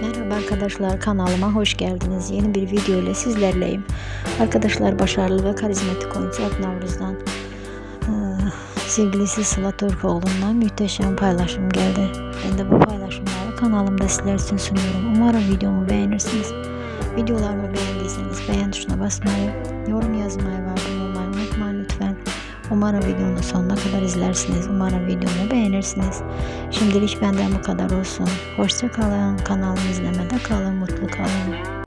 Merhaba arkadaşlar kanalıma hoş geldiniz. Yeni bir video ile sizlerleyim. Arkadaşlar başarılı ve karizmatik oyuncu Alp Navruz'dan eee, sevgilisi Sıla Türkoğlu'ndan muhteşem paylaşım geldi. Ben de bu paylaşımları kanalımda sizler için sunuyorum. Umarım videomu beğenirsiniz. Videolarımı beğendiyseniz beğen tuşuna basmayı, yorum yazmayı ve abone. Umarım videonun sonuna kadar izlersiniz. Umarım videomu beğenirsiniz. Şimdilik benden bu kadar olsun. Hoşça kalın. Kanalımı izlemede kalın. Mutlu kalın.